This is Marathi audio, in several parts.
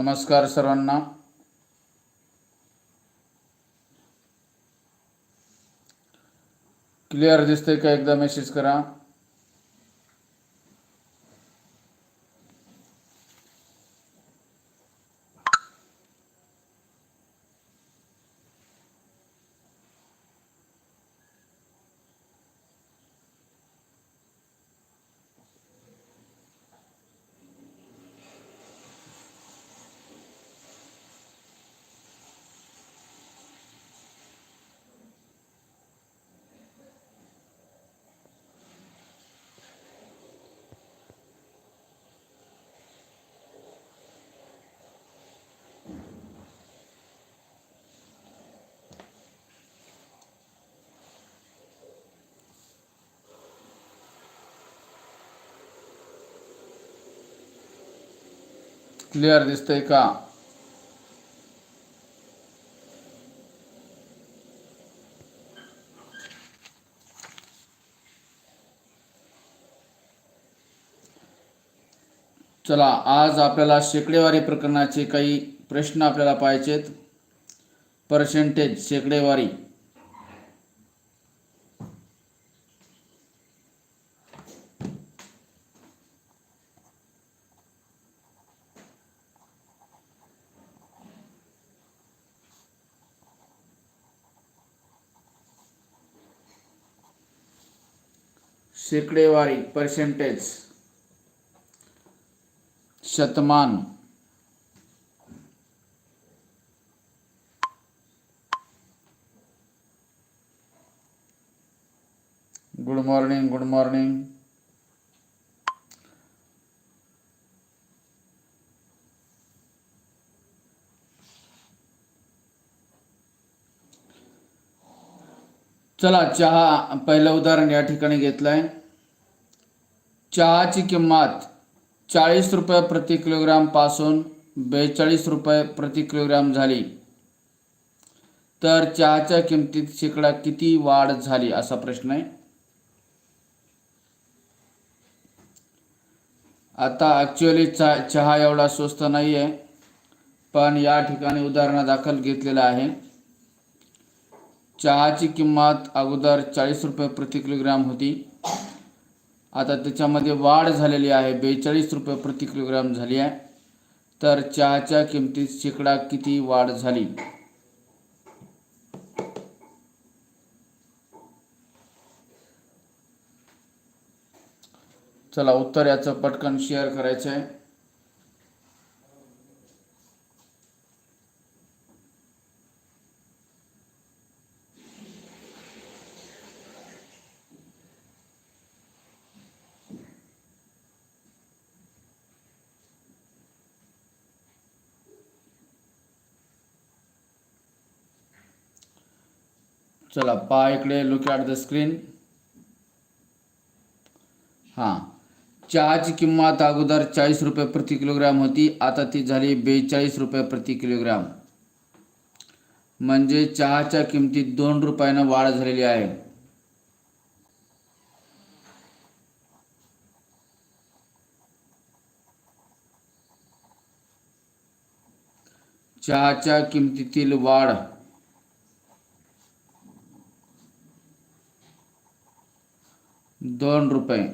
नमस्कार सर्वांना. क्लिअर दिसतंय का? एकदा मेसेज करा. क्लिअर दिसतंय का? चला आज आपल्याला शेकडेवारी प्रकरणाचे काही प्रश्न आपल्याला पाहिजेत पर्सेंटेज शेकडेवारी. शेकडेवारी percentage शतमान। Good morning good morning. चला चहा पहिलं उदाहरण या ठिकाणी घेतलंय. चहाची किंमत चाळीस रुपये प्रति किलोग्रामपासून बेचाळीस रुपये प्रति किलोग्राम झाली. तर चहाच्या किमतीत शेकडा किती वाढ झाली असा प्रश्न आहे. आता ॲक्च्युअली चा चहा एवढा स्वस्त नाही आहे पण या ठिकाणी उदाहरणादाखल घेतलेलं आहे. चहाची किंमत अगोदर चाळीस रुपये प्रति किलोग्राम होती. आता त्याच्यामध्ये वाढ झालेली आहे. बेचाळीस रुपये प्रति किलोग्राम झाली आहे. तर चहाच्या किमतीत शेकडा किती वाढ झाली? चला उत्तर याचं पटकन शेअर करायचं आहे चला पहा इकडे लुक ॲट द स्क्रीन हां. चहाची किंमत अगोदर चाळीस रुपये प्रति किलोग्राम होती आता ती झाली बेचाळीस रुपये प्रति किलोग्राम. म्हणजे चहाच्या किमतीत दोन रुपयानं वाढ झालेली आहे. चहाच्या किमतीतील वाढ दोन रुपये.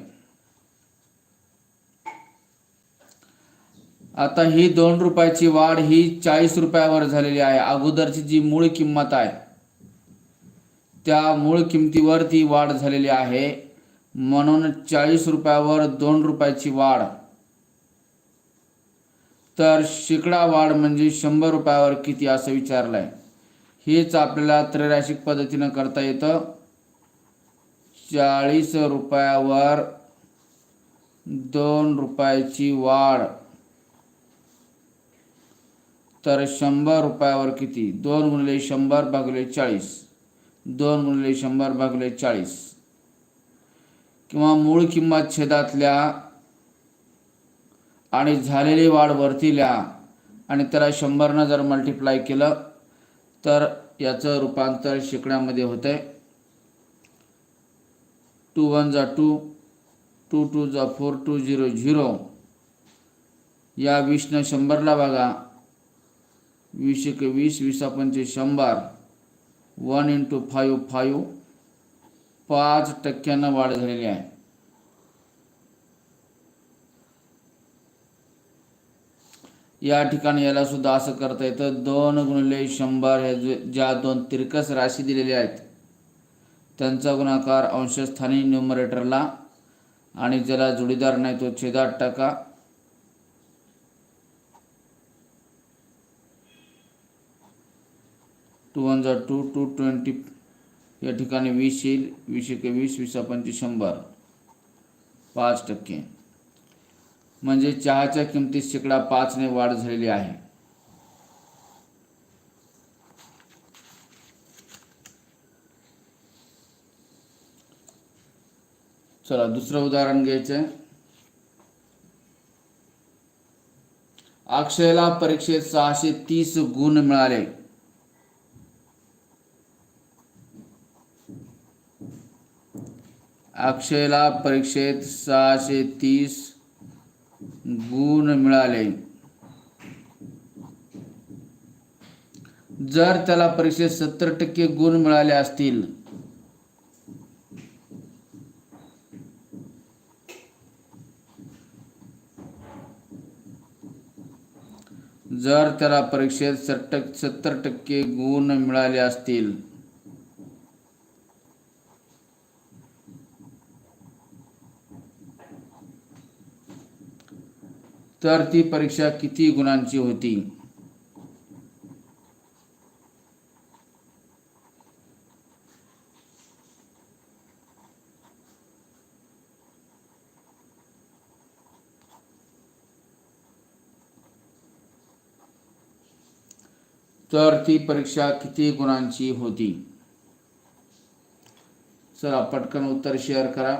आता ही दोन रुपयाची वाढ ही चाळीस रुपयावर झालेली आहे. अगोदरची जी मूळ किंमत आहे त्या मूळ किमतीवर ती वाढ झालेली आहे. म्हणून चाळीस रुपयावर दोन रुपयाची वाढ. तर शेकडा वाढ म्हणजे शंभर रुपयावर किती असं विचारलं आहे हेच आपल्याला त्रैराशिक पद्धतीनं करता येतं. चाळीस रुपयावर दोन रुपयाची वाढ. तर शंभर रुपयावर किती? दोन गुणिले शंभर भागिले चाळीस. दोन गुणिले शंभर भागिले चाळीस. किंवा मूळ किंमत छेदातल्या आणि झालेली वाढ वरतील्या आणि त्याला शंभरनं जर मल्टिप्लाय केलं तर याचं रूपांतर शिकण्यामध्ये होतं आहे टू वन जा टू टू टू जा फोर, टू झिरो झिरो या वीसनं शंभरला बघा. वीस एक वीस, वीसा पंचे शंभर. वन इंटू फाईव्ह फाईव्ह पाच टक्क्यानं वाढ झालेली आहे. या ठिकाणी याला सुद्धा असं करता येतं. दोन गुणिले शंभर हे जे- ज्या दोन तिरकस राशी दिलेल्या आहेत त्यांचा गुणाकार अंशस्थानी न्युमरेटरला आणि ज्याला जोडीदार नाही तो छेदात टाका. टू वन जा टू टू ट्वेंटी या ठिकाणी वीस येईल. वीस एक वीस वीस पंचे शंभर. पाच टक्के. म्हणजे चहाच्या किमतीत शेकडा पाचने वाढ झालेली आहे. चला दुसरं उदाहरण घ्यायचं अक्षयला परीक्षेत सहाशे तीस गुण मिळाले. अक्षयला परीक्षेत सहाशे तीस गुण मिळाले. जर त्याला परीक्षेत सत्तर टक्के गुण मिळाले असतील जर त्याला परीक्षेत सत्तर सत्तर टक्के गुण मिळाले असतील. तर ती परीक्षा किती गुणांची होती? तर ती परीक्षा किती गुणांची होती? चला पटकन उत्तर शेअर करा.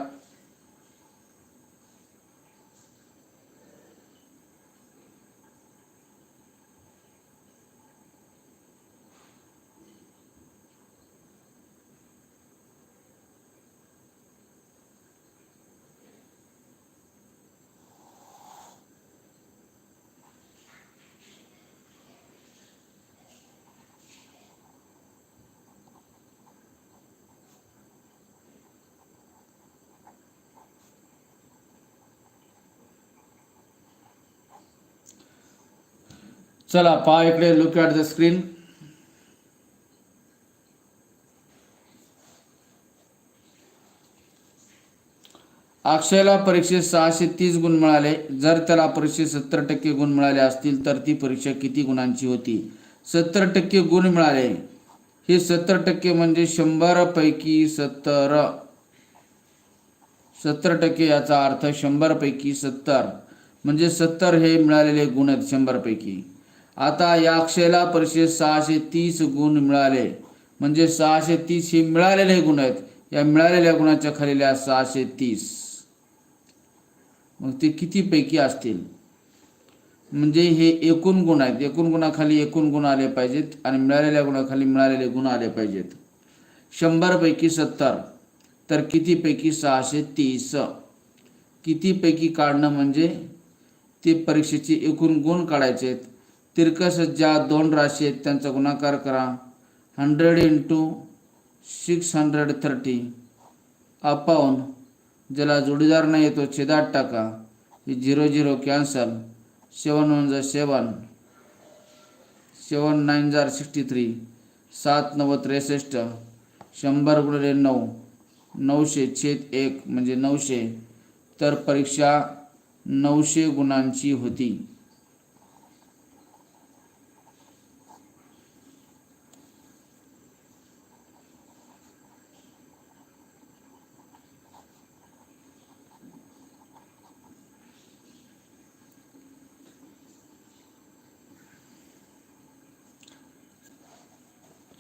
चला पहा इकडे लुक ॲट द स्क्रीन अक्षयला परीक्षेत सहाशे तीस गुण मिळाले. जर त्याला परीक्षेत सत्तर टक्के गुण मिळाले असतील तर ती परीक्षा किती गुणांची होती? सत्तर टक्के गुण मिळाले. हे सत्तर टक्के म्हणजे शंभर पैकी सत्तर. सत्तर टक्के याचा अर्थ शंभर पैकी सत्तर. म्हणजे सत्तर हे मिळालेले गुण आहेत शंभर पैकी. आता या अक्षयला परीक्षेत सहाशे तीस गुण मिळाले. म्हणजे सहाशे तीस हे मिळालेले गुण आहेत. या मिळालेल्या गुणाच्या खालील्या सहाशे तीस. मग ते किती पैकी असतील? म्हणजे हे एकूण गुण आहेत. एकूण गुणाखाली एकूण गुण आले पाहिजेत आणि मिळालेल्या गुणाखाली मिळालेले गुण आले पाहिजेत. शंभर पैकी सत्तर. तर कितीपैकी सहाशे तीस? कितीपैकी काढणं म्हणजे ते परीक्षेचे एकूण गुण काढायचे आहेत. तिरकस ज्या दोन राशी आहेत त्यांचा गुणाकार करा. Hundred into six hundred thirty. Upon ज्याला जोडीदार नाही येतो छेदात टाका. ही zero zero cancel. Seven one जा सेवन. सेवन नाईन जार सिक्स्टी थ्री. सात नव्वद त्रेसष्ट. शंभर गुणिले नऊ. नऊशे छेद एक म्हणजे नऊशे. तर परीक्षा नऊशे गुणांची होती.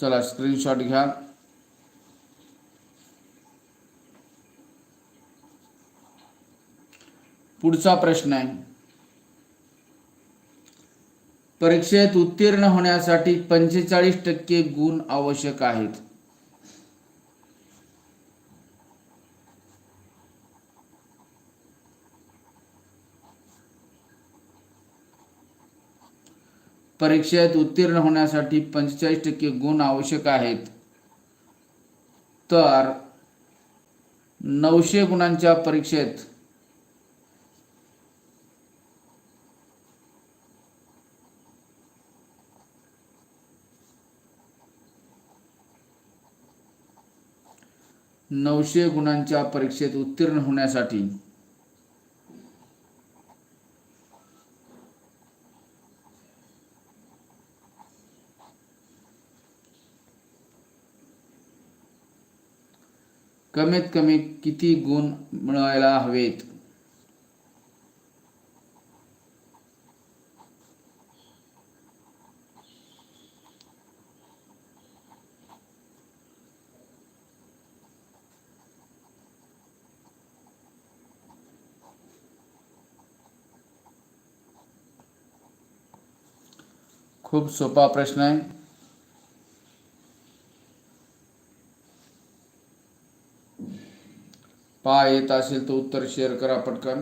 चला स्क्रीनशॉट घ्या. पुढचा प्रश्न आहे. परीक्षेत उत्तीर्ण होण्यासाठी पंचेचाळीस टक्के गुण आवश्यक आहेत. परीक्षेत उत्तीर्ण होण्यासाठी पंचेचाळीस टक्के गुण आवश्यक आहेत. तर नऊशे गुणांच्या परीक्षेत नऊशे गुणांच्या परीक्षेत उत्तीर्ण होण्यासाठी कमीत कमी किती गुण मिळवायला हवेत? खूप सोपा प्रश्न आहे. पहा येत असेल तर उत्तर शेअर करा पटकन.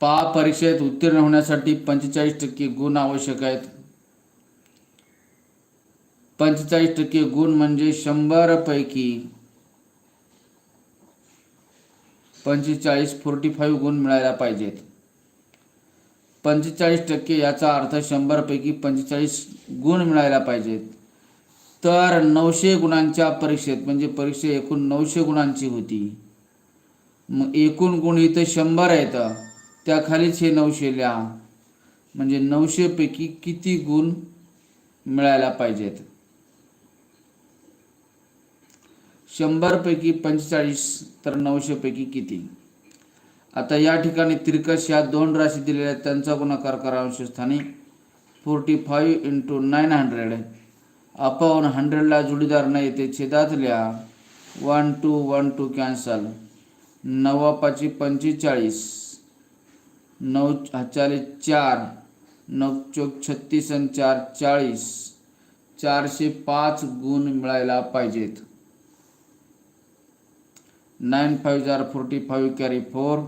पा परीक्षेत उत्तीर्ण होण्यासाठी पंचेचाळीस टक्के गुण आवश्यक आहेत. पंचेचाळीस टक्के गुण म्हणजे शंभरपैकी पंचेचाळीस फोर्टी फाईव्ह गुण मिळायला पाहिजेत. पंचेचाळीस टक्के याचा अर्थ शंभरपैकी पंचेचाळीस गुण मिळायला पाहिजेत. तर नऊशे गुणांच्या परीक्षेत म्हणजे परीक्षा एकूण नऊशे गुणांची होती. मग एकूण गुण इथं शंभर आहेत. त्याखालीच हे नऊशे लिहा. म्हणजे नऊशेपैकी किती गुण मिळायला पाहिजेत? शंभरपैकी पंचेचाळीस तर नऊशेपैकी किती? आता या ठिकाणी तिरकस या दोन राशी दिलेल्या आहेत. त्यांचा गुणाकार करा अंशस्थानी forty five into nine hundred. Upon हंड्रेडला जोडीदार नाही ते छेदात लिहा. One two one two cancel. नवापाची पंचेचाळीस. नऊ चाळीस चार. नऊ चौक छत्तीस आणि चार चाळीस. चारशे पाच गुण मिळायला पाहिजेत. नाईन फाईव्ह जार forty five carry four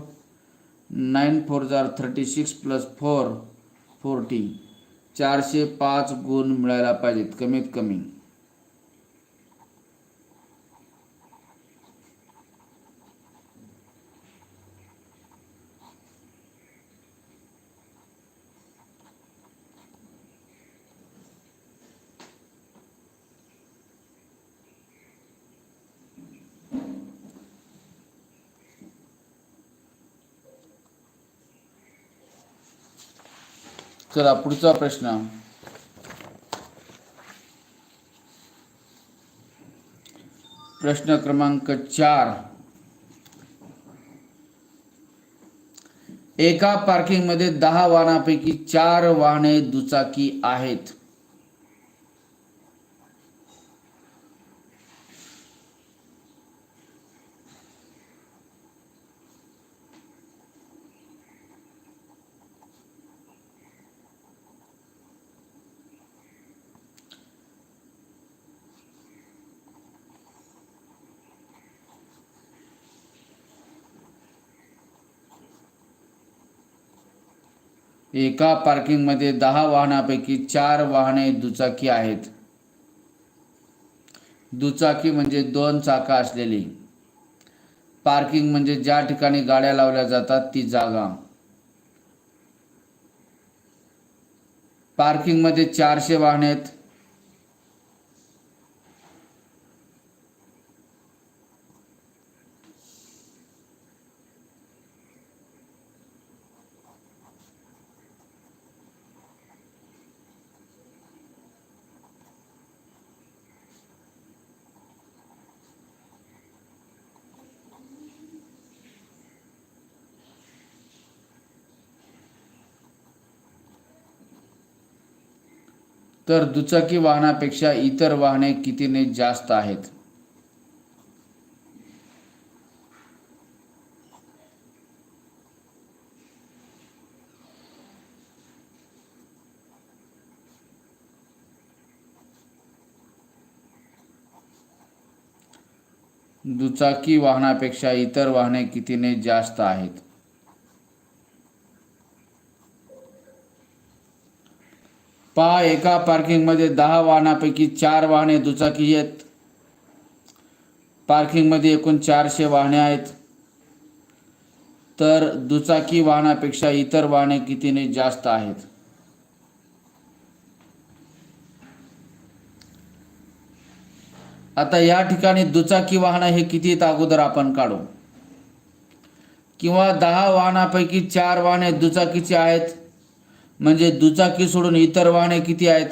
nine four जार thirty six plus four forty चारशे पाच गुण मिळायला पाहिजेत कमीत कमी. चला पुढचा प्रश्न. प्रश्न क्रमांक चार. एका पार्किंगमध्ये दहा वाहनापैकी चार वाहने दुचाकी आहेत. एका पार्किंगमध्ये दहा वाहनापैकी चार वाहने दुचाकी आहेत. दुचाकी म्हणजे दोन चाका असलेली. पार्किंग म्हणजे ज्या ठिकाणी गाड्या लावल्या जातात ती जागा. पार्किंगमध्ये चारशे वाहने आहेत. तर दुचाकी वाहनापेक्षा इतर वाहने कितीने जास्त आहेत? दुचाकी वाहनापेक्षा इतर वाहने कितीने जास्त आहेत? पहा एका पार्किंगमध्ये दहा वाहनापैकी चार वाहने दुचाकी आहेत. पार्किंगमध्ये एकूण चारशे वाहने आहेत. तर दुचाकी वाहनापेक्षा इतर वाहने कितीने जास्त आहेत? आता या ठिकाणी दुचाकी वाहनं हे किती अगोदर आपण काढू. किंवा दहा वाहनापैकी चार वाहने दुचाकीची आहेत. म्हणजे दुचाकी सोडून इतर वाहने किती आहेत?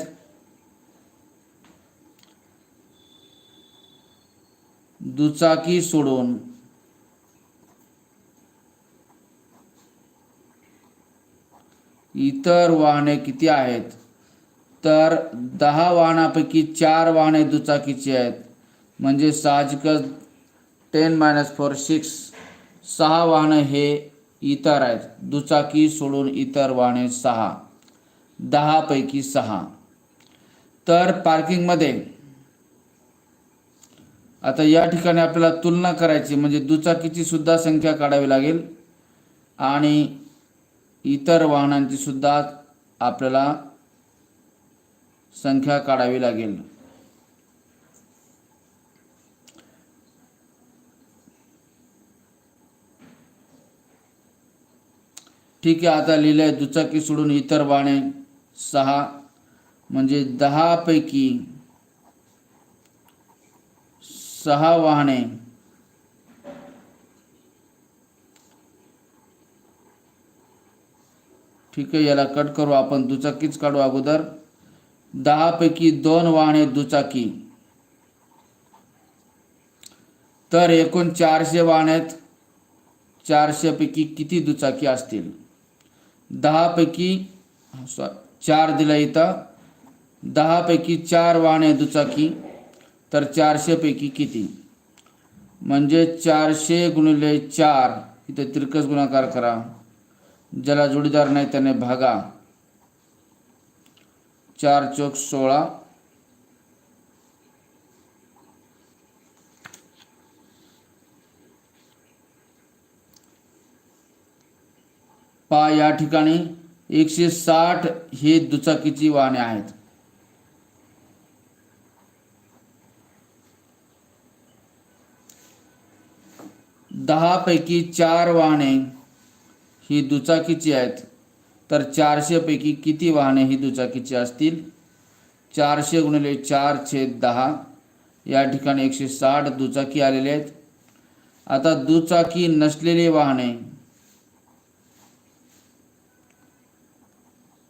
दुचाकी सोडून इतर वाहने किती आहेत? तर दहा वाहनापैकी चार वाहने दुचाकीची आहेत. म्हणजे साहजिकच टेन मायनस फोर सिक्स सहा वाहनं हे इतर आहेत. दुचाकी सोडून इतर वाहने सहा. दहापैकी सहा. तर पार्किंगमध्ये आता या ठिकाणी आपल्याला तुलना करायची म्हणजे दुचाकीची सुद्धा संख्या काढावी लागेल आणि इतर वाहनांची सुद्धा आपल्याला संख्या काढावी लागेल. ठीक आहे आता लिहिलं आहे दुचाकी सोडून इतर वाहने सहा म्हणजे दहापैकी सहा वाहने. ठीक आहे याला कट करू आपण. दुचाकीच काढू अगोदर. दहापैकी दोन वाहने दुचाकी. तर एकूण चारशे वाहने आहेत. चारशेपैकी किती दुचाकी असतील? दहापैकी सॉरी चार दिला इथं. दहापैकी चार वाहने दुचाकी तर चारशेपैकी किती? म्हणजे चारशे गुणिले चार इथं तिरकस गुणाकार करा. ज्याला जोडीदार नाही त्याने भागा. चार चौक सोळा. पहा या ठिकाणी एकशे साठ हे दुचाकीची वाहने आहेत. दहापैकी चार वाहने ही दुचाकीची आहेत. तर चारशेपैकी किती वाहने ही दुचाकीची असतील? चारशे गुणिले चार छेद दहा. या ठिकाणी एकशे साठ दुचाकी आलेले आहेत. आता दुचाकी नसलेली वाहने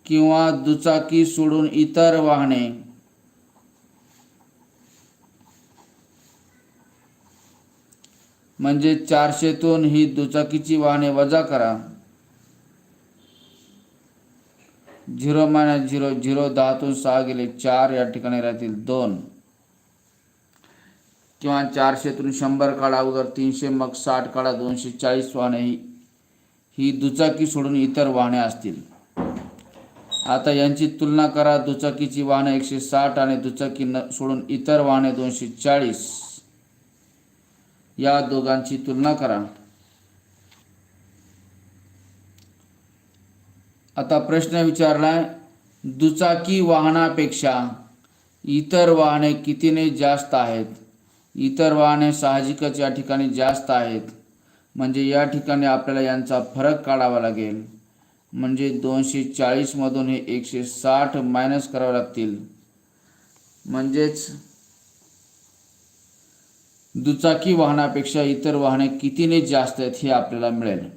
किंवा दुचाकी सोडून इतर वाहने. म्हणजे चारशेतून ही दुचाकीची वाहने वजा करा. झिरो मायनस झिरो झिरो दहातून सहा गेले चार या ठिकाणी राहतील दोन. किंवा चारशेतून शंभर काढा अगोदर तीनशे मग साठ काढा दोनशे चाळीस वाहने ही ही दुचाकी सोडून इतर वाहने असतील. आता यांची तुलना करा. दुचाकीची वाहने एकशे साठ आणि दुचाकी न सोडून इतर वाहने दोनशे चाळीस. या दोघांची तुलना करा. आता प्रश्न विचारलाय दुचाकी वाहनापेक्षा इतर वाहने कितीने जास्त आहेत? इतर वाहने साहजिकच या ठिकाणी जास्त आहेत. म्हणजे या ठिकाणी आपल्याला यांचा फरक काढावा लागेल. म्हणजे दोनशे चाळीसमधून हे एकशे साठ मायनस करावे लागतील. म्हणजेच दुचाकी वाहनापेक्षा इतर वाहने कितीने जास्त आहेत हे आपल्याला मिळेल.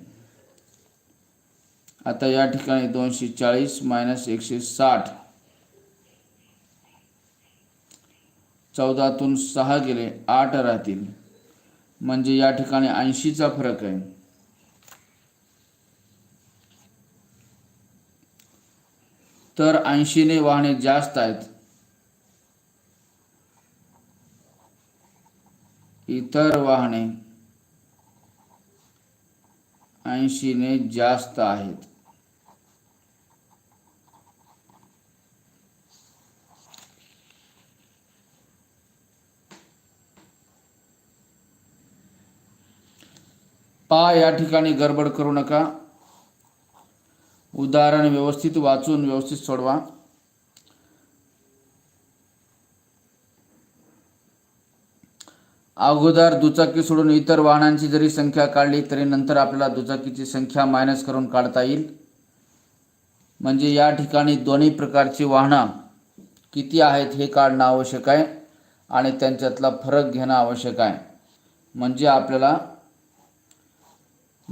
आता या ठिकाणी दोनशे चाळीस मायनस एकशे साठ चौदातून सहा गेले आठ राहतील. म्हणजे या ठिकाणी ऐंशीचा फरक आहे. तर ऐंशीने वाहने जास्त आहेत. इतर वाहने ऐंशीने जास्त आहेत. पा या ठिकाणी गडबड करू नका. उदाहरण व्यवस्थित वाचून व्यवस्थित सोडवा. अगोदर दुचाकी सोडून इतर वाहनांची जरी संख्या काढली तरी नंतर आपल्याला दुचाकीची संख्या मायनस करून काढता येईल. म्हणजे या ठिकाणी दोन्ही प्रकारची वाहनं किती आहेत हे काढणं आवश्यक आहे आणि त्यांच्यातला फरक घेणं आवश्यक आहे. म्हणजे आपल्याला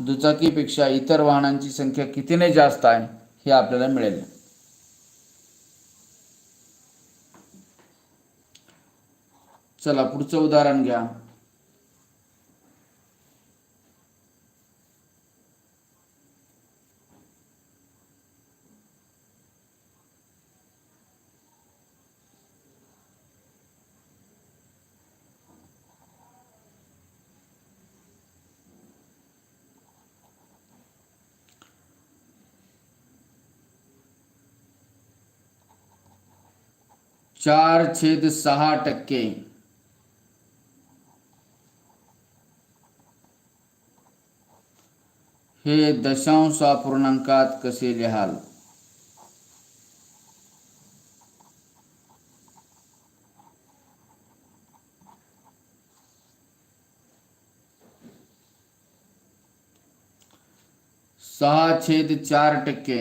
दुचाकीपेक्षा इतर वाहनांची संख्या कितीने जास्त आहे हे आपल्याला मिळेल. चला पुढचं उदाहरण घ्या. चार छेद सहा टक्के। हे दशांश अपूर्णांकात कसे लिहाल? सहा छेद चार टक्के.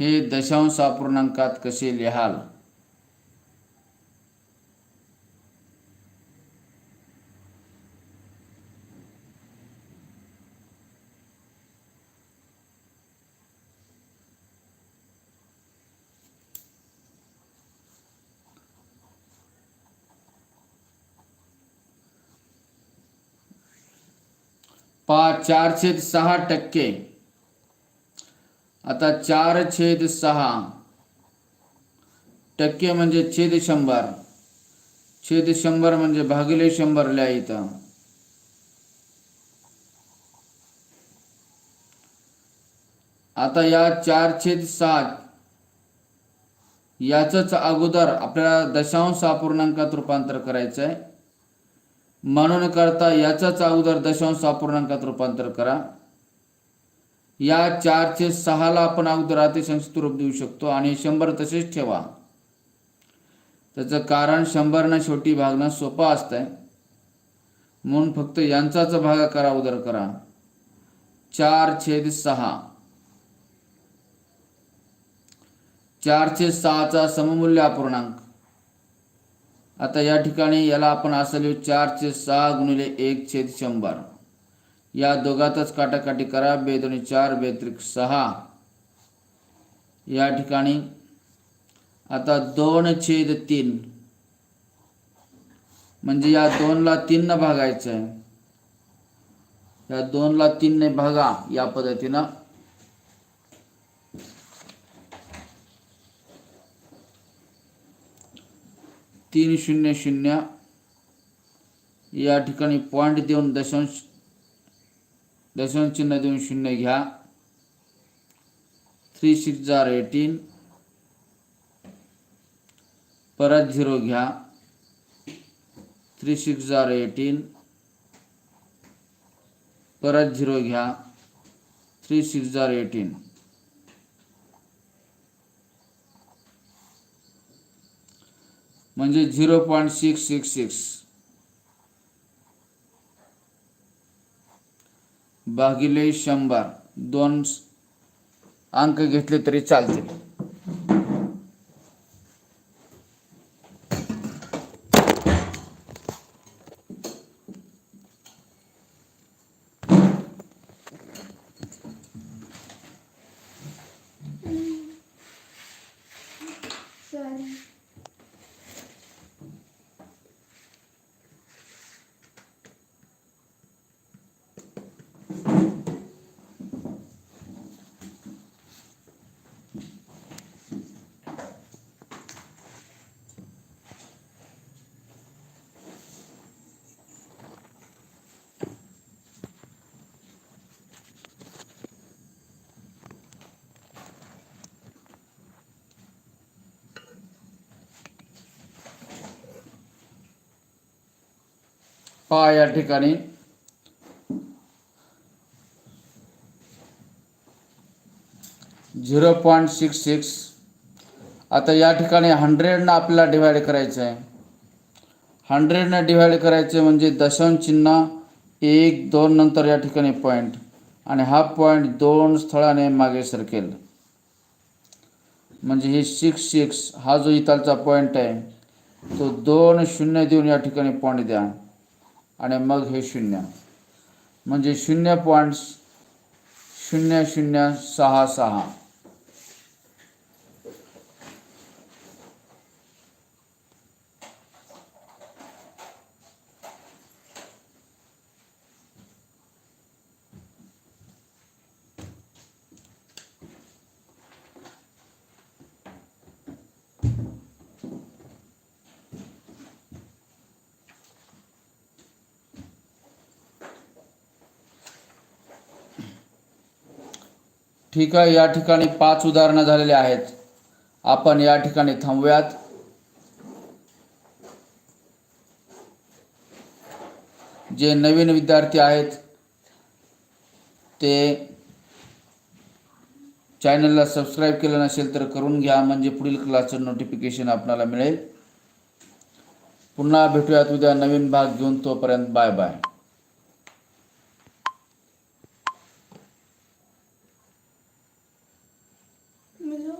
हे दशांश अपूर्णांकात कसे लिहाल? पाच चार छेद सहा टक्के. आता चार छेद सहा. टक्के म्हणजे छेद शंभर. छेद शंभर म्हणजे भागिले शंभर लिहा इथं. आता या चार छेद सात याच अगोदर आपल्याला दशांश अपूर्णांकात रूपांतर करायचं आहे म्हणून करता याचाच अगोदर दशांश अपूर्णांकात रूपांतर करा. या चारचे सहाला आपण अगोदर अतिसंक्षिप्त रूप देऊ शकतो आणि शंभर तसेच ठेवा. त्याचं कारण शंभरनं शेवटी भागणं सोपं असतंय. म्हणून फक्त यांचाच भागाकार अगोदर करा. चार छेद सहा. चारशे सहाचा सममूल्य अपूर्णांक. आता या ठिकाणी याला आपण असं लिहू चारशे सहा गुणिले एक छेद शंभर. या दोघातच काटाकाटी करा बेदोनी चार बेत्रिक सहा. या ठिकाणी आता दोन छेद तीन. म्हणजे या दोनला तीननं भागायचं आहे या दोनला तीनने भागा या पद्धतीनं. तीन शून्य शून्य या ठिकाणी पॉईंट देऊन दशांश दशांश चिन्ह देऊन शून्य घ्या. थ्री सिक्स जार एटीन परत झिरो घ्या. थ्री सिक्स जार एटीन परत झिरो घ्या. थ्री सिक्स जार एटीन म्हणजे zero point six six six. भागिले शंभर. दोन अंक घेतले तरी चालतील. पहा या ठिकाणी. Zero point six six. आता या ठिकाणी हंड्रेडनं आपल्याला डिवाईड करायचं आहे हंड्रेडनं डिवाईड करायचे म्हणजे दशांश चिन्ह एक दोन नंतर या ठिकाणी पॉईंट आणि हा पॉईंट दोन स्थळाने मागे सरकेल. म्हणजे हे सिक्स सिक्स हा जो इतालचा पॉईंट आहे तो दोन शून्य देऊन या ठिकाणी पॉईंट द्या. आणि मग हे शून्य. म्हणजे शून्य पॉईंट शून्य शून्य सहा सहा. ठीक आहे या ठिकाणी पाच उदाहरणं झालेली आहेत. आपण या ठिकाणी थांबूयात. जे नवीन विद्यार्थी आहेत ते चॅनलला सबस्क्राईब केलं नसेल तर करून घ्या म्हणजे पुढील क्लासचं नोटिफिकेशन आपल्याला मिळेल. पुन्हा भेटूयात उद्या नवीन भाग घेऊन तोपर्यंत बाय बाय.